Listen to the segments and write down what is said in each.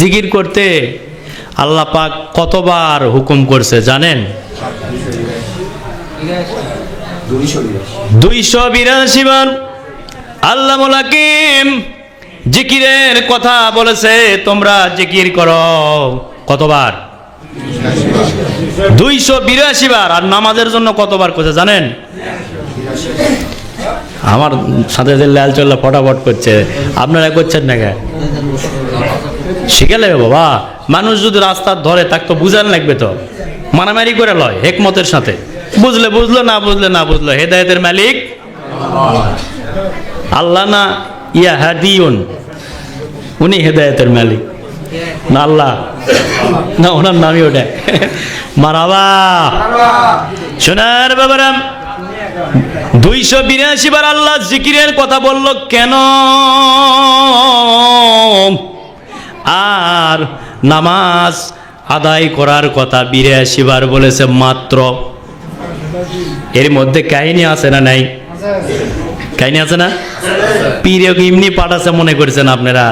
জিকির করতে আল্লাহ পাক কতবার হুকুম করছে জানেন? দুইশো বিরাশি বার। আল্লাহ মোলাকিম জিকিরের কথা বলেছে, তোমরা জিকির করো। কতবার? দুইশো বিরাশি বার। আর নামাজের জন্য কতবার করছে জানেন? আমার সাথে লাল চল্লা ফটাফট করছে, আপনারা করছেন না কে শিখে লাগবে বাবা। মানুষ যদি রাস্তার ধরে তাকে তো বুঝান লাগবে তো। মারামারি করে লয় হেকমতের সাথে। বুঝলে বুঝলো, না বুঝলে না বুঝলো, হেদায়তের মালিক আল্লাহ। না ইয়া হাদিউন, উনি হেদায়তের মালিক। না আল্লাহ, না ওনার নামই ওটা। মারাবা। সোনার বাবারাম দুইশো বিরাশি বার আল্লাহ জিকিরের কথা বলল, কেন? আর নামাজ আদায় করার কথা বিরাশি বার বলেছে মাত্র। এর মধ্যে কাহিনী আছে না নাই? কাহিনী আছে না? পীরে এমনি পাঠাছে মনে করেছেন আপনারা?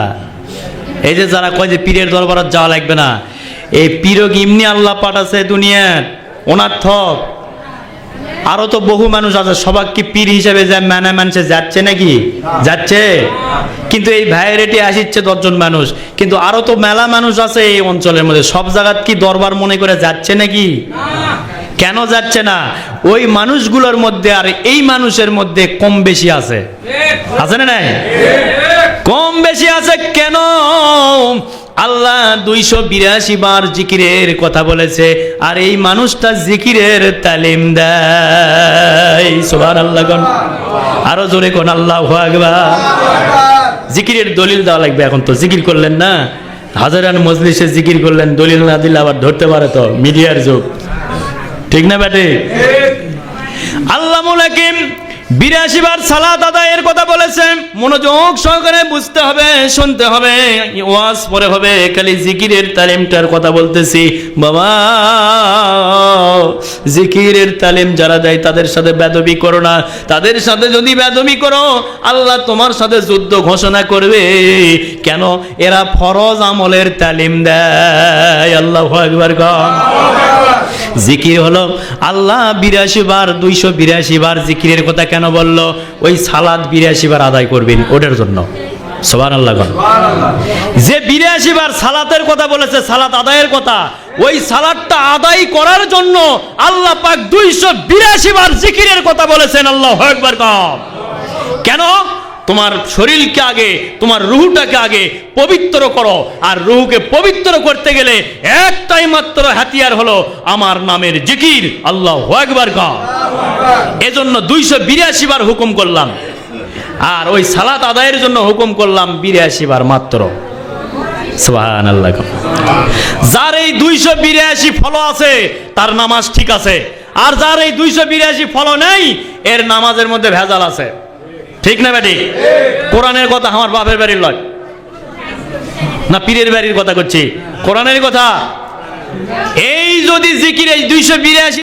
এই যে যারা কয় যে পীরের দরবারত যাওয়া লাগবে না, এই পীরক ইমনি আল্লাহ পাঠাছে দুনিয়ার। ওনার থক আরও তো বহু মানুষ আছে সবাক কি পীর হিসেবে যা মানে মানুষে যাচ্ছে নাকি? যাচ্ছে? কিন্তু এই ভাইরেটি আসিচ্ছে দশজন মানুষ। কিন্তু আরও তো মেলা মানুষ আছে এই অঞ্চলের মধ্যে। সব জায়গাত কি দরবার মনে করে যাচ্ছে নাকি? কেন যাচ্ছে না? ওই মানুষগুলোর মধ্যে আর এই মানুষের মধ্যে কম বেশি আছে। আছে না নাই? কম বেশি আছে কেন? আল্লাহ দুইশো বিরাশি বার জিকিরের কথা বলেছে, আর এই মানুষটা জিকিরের তালিম দেয়। সোহান আল্লাহ গণ। আরও জোরে কোন আল্লাহ আকবার। জিকিরের দলিল দেওয়া লাগবে এখন তো, জিকির করলেন না? হাজারান মজলিসে জিকির করলেন, দলিল না দিলে আবার ধরতে পারে তো, মিডিয়ার যুগ। ঠিক না ব্যাটে আল্লাহ মুলাকিম বিরাশি বার সালাত আদায়ের কথা বলেছেন। মনোযোগ সহকারে বুঝতে হবে, শুনতে হবে। ওয়াজ পরে হবে, খালি জিকিরের তালিমটার কথা বলতেছি। বাবা, জিকিরের তালিম যারা দেয় তাদের সাথে বেদবি করো না। তাদের সাথে যদি বেদবি করো, আল্লাহ তোমার সাথে যুদ্ধ ঘোষণা করবে। কেন? এরা ফরজ আমলের তালিম দেয়। আল্লাহ একবার কম জিকির হলো। আল্লাহ বিরাশি বার দুইশো বিরাশি বার জিকিরের কথা কেন বলল? ওই সালাদ বিরাশি বার আদায় করবেন ওটার জন্য। সোবান আল্লাহ যে বিরাশি বার সালাতের কথা বলেছে সালাত আদায়ের কথা ওই সালাদটা আদায় করার জন্য আল্লাহ পাক দুইশো বিরাশি বার জিকিরের কথা বলেছেন। আল্লাহ একবার কম। তোমার শরীরকে আগে, তোমার রুহুটাকে আগে পবিত্র করো। আর রুহুকে পবিত্র করতে গেলে একটাই মাত্র হাতিয়ার হলো আমার নামের জিকির। আল্লাহ একবার কা এজন্য দুইশো বিরাশি বার হুকুম করলাম। আর ওই সালাত আদায়ের জন্য হুকুম করলাম বিরাশি বার মাত্র। যার এই দুইশো বিরাশি ফলো আছে, তার নামাজ ঠিক আছে। আর যার এই দুইশো বিরাশি ফলো নেই, এর নামাজের মধ্যে ভেজাল আছে। ঠিক না ব্যাটি কোরআনের কথা আমার বাপের বাড়ির লয়। না পীরের বাড়ির কথা করছি। কোরআনের কথা? এই যদি জিকির এই দুইশো বিরাশি